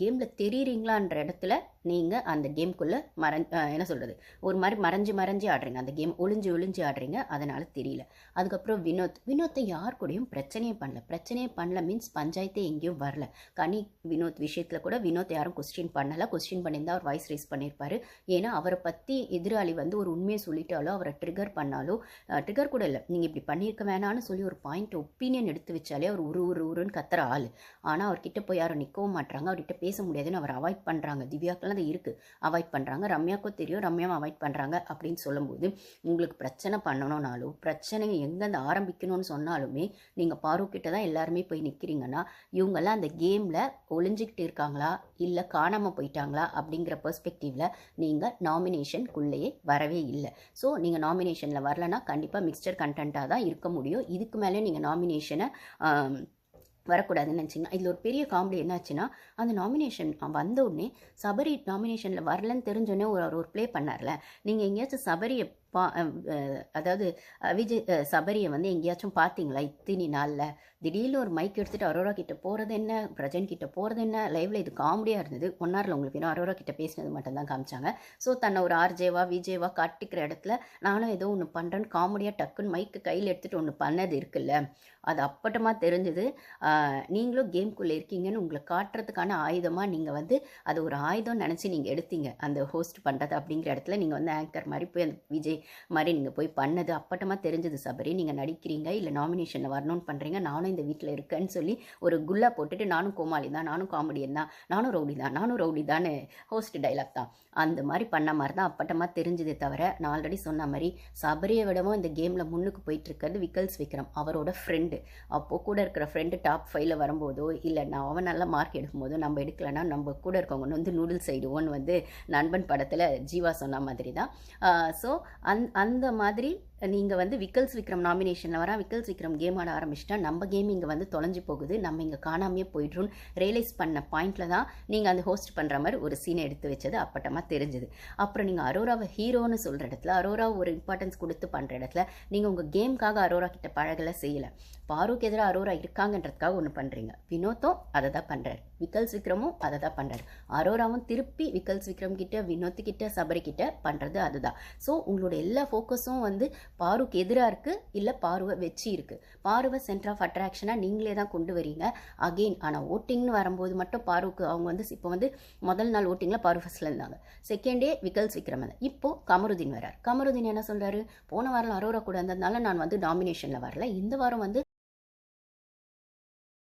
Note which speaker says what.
Speaker 1: கேமில் தெரியுறீங்களான்ற இடத்துல நீங்கள் அந்த கேம்குள்ளே மறைஞ் என்ன சொல்கிறது ஒரு மாதிரி மறைஞ்சு மறைஞ்சு ஆடுறீங்க. அந்த கேம் ஒளிஞ்சு ஒளிஞ்சு ஆடுறீங்க. அதனால் தெரியல. அதுக்கப்புறம் வினோத். வினோத்தை யார் கூடயும் பிரச்சனையே பண்ணல. பிரச்சனையே பண்ணல மீன்ஸ் பஞ்சாயத்தே எங்கேயும் வரல. கனி வினோத் விஷயத்தில் கூட வினோத் யாரும் கொஸ்டின் பண்ணலை. கொஸ்டின் பண்ணியிருந்தால் அவர் வாய்ஸ் ரைஸ் பண்ணியிருப்பாரு. ஏன்னா அவரை பற்றி எதிராளி வந்து ஒரு உண்மையை சொல்லிட்டாலோ அவரை ட்ரிகர் பண்ணாலோ ட்ரிகர் கூட இல்லை. நீங்கள் இப்படி பண்ணியிருக்க வேணாம்னு சொல்லி ஒரு பாயிண்ட் ஒப்பீனியன் எடுத்து வச்சாலே அவர் உரு உரு உருன்னு கத்துற ஆள். ஆனால் அவர்கிட்ட போய் யாரும் நிற்கவும் மாட்றாங்க. அவர்கிட்ட பேச பேச முடியாதுன்னு அவர் அவாய்ட் பண்ணுறாங்க திவ்யாக்கெல்லாம் அது இருக்குது அவாய்ட் பண்ணுறாங்க ரம்யாவுக்கும் தெரியும். ரம்யாவும் அவாய்ட் பண்ணுறாங்க அப்படின்னு சொல்லும்போது உங்களுக்கு பிரச்சனை பண்ணணும்னாலும் பிரச்சனையை எங்கேருந்து ஆரம்பிக்கணும்னு சொன்னாலுமே நீங்கள் பாரு தான் எல்லாருமே போய் நிற்கிறீங்கன்னா இவங்கெல்லாம் அந்த கேமில் ஒளிஞ்சிக்கிட்டு இருக்காங்களா? இல்லை காணாமல் போயிட்டாங்களா? அப்படிங்கிற பெர்ஸ்பெக்டிவில் நீங்கள் நாமினேஷனுக்குள்ளேயே வரவே இல்லை. ஸோ நீங்கள் நாமினேஷனில் வரலன்னா கண்டிப்பாக மிக்சர் கண்டென்ட்டாக தான் இருக்க முடியும். இதுக்கு மேலே நீங்கள் நாமினேஷனை வரக்கூடாதுன்னு நினச்சிங்கன்னா இதில் ஒரு பெரிய காமெடி என்னாச்சுன்னா அந்த நாமினேஷன் வந்த உடனே சபரி நாமினேஷனில் வரலன்னு தெரிஞ்சோடனே ஒரு அவர் ஒரு ப்ளே பண்ணார்ல. நீங்கள் எங்கேயாச்சும் சபரியை பா அதாவது விஜய் சபரியை வந்து எங்கேயாச்சும் பார்த்தீங்களா இத்தினி நாளில்? திடீர்னு ஒரு மைக் எடுத்துகிட்டு அரோரா கிட்ட போகிறது என்ன? பிரஜன் கிட்ட போகிறது என்ன? லைவில் இது காமெடியாக இருந்தது. ஒன் ஹவரில் உங்களுக்கு வேணும். அரோரா கிட்ட பேசினது மட்டும் தான் காமிச்சாங்க. ஸோ தன்னை ஒரு ஆர்ஜேவா விஜேவா காட்டிக்கிற இடத்துல நானும் ஏதோ ஒன்று பண்ணுறேன்னு காமெடியாக டக்குன்னு மைக்கு கையில் எடுத்துகிட்டு ஒன்று பண்ணது இருக்குல்ல. அது அப்பட்டமாக தெரிஞ்சது. நீங்களும் கேம்குள்ளே இருக்கீங்கன்னு உங்களை காட்டுறதுக்கான ஆயுதமாக நீங்கள் வந்து அது ஒரு ஆயுதம் நினச்சி நீங்கள் எடுத்தீங்க. அந்த ஹோஸ்ட் பண்ணுறது அப்படிங்கிற இடத்துல நீங்கள் வந்து ஆங்கர் மாதிரி போய் அந்த விஜய் மாதிரி நீங்கள் போய் பண்ணது அப்பட்டமாக தெரிஞ்சது சபரி. நீங்கள் நடிக்கிறீங்க இல்லை நாமினேஷனில் வரணும்னு பண்ணுறீங்க நானும் இந்த வீட்டில் இருக்கேன்னு சொல்லி ஒரு குல்லா போட்டுட்டு நானும் கோமாளி தான் நானும் காமெடியன் தான் நானும் ரவுடி தான் நானும் ரவுடி தான் ஹோஸ்ட் டைலாக் தான். அந்த மாதிரி பண்ண மாதிரி தான் அப்பட்டமாக தெரிஞ்சதே தவிர நான் ஆல்ரெடி சொன்ன மாதிரி சபரியை விடவும் இந்த கேமில் முன்னுக்கு போயிட்டு இருக்கிறது விக்கல்ஸ் விக்ரம் அவரோட ஃப்ரெண்டு அப்போது கூட இருக்கிற ஃப்ரெண்டு டாப் ஃபைவ்ல வரும்போதோ இல்லை நான் அவன் நல்ல மார்க் எடுக்கும்போதோ நம்ம எடுக்கலைன்னா நம்ம கூட இருக்கவங்க வந்து நூடுல்ஸ் சைடுவோன்னு வந்து நண்பன் படத்தில் ஜீவா சொன்ன மாதிரி தான். ஸோ அந் அந்த மாதிரி நீங்கள் வந்து விக்கல்ஸ் விக்ரம் நாமினேஷனில் வர விக்கல்ஸ் விக்ரம் கேம் ஆட ஆரம்பிச்சிட்டா நம்ம கேம் இங்கே வந்து தொலைஞ்சு போகுது. நம்ம இங்கே காணாமையே போயிடுறோன்னு ரியலைஸ் பண்ண பாயிண்டில் தான் நீங்கள் அந்த ஹோஸ்ட் பண்ணுற மாதிரி ஒரு சீனை எடுத்து வச்சது அப்பட்டமாக தெரிஞ்சுது. அப்புறம் நீங்கள் அரோராவை ஹீரோன்னு சொல்கிற இடத்துல அரோரா ஒரு இம்பார்ட்டன்ஸ் கொடுத்து பண்ணுற இடத்துல நீங்கள் உங்கள் கேமுக்காக அரோரா கிட்ட பழகலை செய்யலை. பாருக்கு எதிராக அரோரா இருக்காங்கன்றதுக்காக ஒன்று பண்ணுறீங்க வினோத்தும் அதை தான் பண்ணுறாரு விக்கல்ஸ் விக்ரமும் அதை தான் பண்ணுறாரு அரோராவும் திருப்பி விக்கல்ஸ் விக்ரம் கிட்ட வினோத் கிட்ட சபரி கிட்ட பண்ணுறது அதுதான். ஸோ உங்களோட எல்லா ஃபோக்கஸும் வந்து பாருக்கு எதிராக இருக்குது இல்லை பாருவை வச்சு இருக்குது பாருவை சென்டர் ஆஃப் அட்ராக்ஷனாக நீங்களே தான் கொண்டு வரீங்க. அகெயின் ஆனால் ஓட்டிங்னு வரும்போது மட்டும் பாருக்கு அவங்க வந்து இப்போ வந்து முதல் நாள் ஓட்டிங்கில் பாரு ஃபஸ்ட்டில் இருந்தாங்க. செகண்ட் டே விக்கல்ஸ் விக்ரம் இப்போது கமருதீன் வரார் கமருதீன் என்ன சொல்கிறாரு போன வாரம் அரோரா கூட இருந்ததுனால நான் வந்து டாமினேஷனில் வரல. இந்த வாரம் வந்து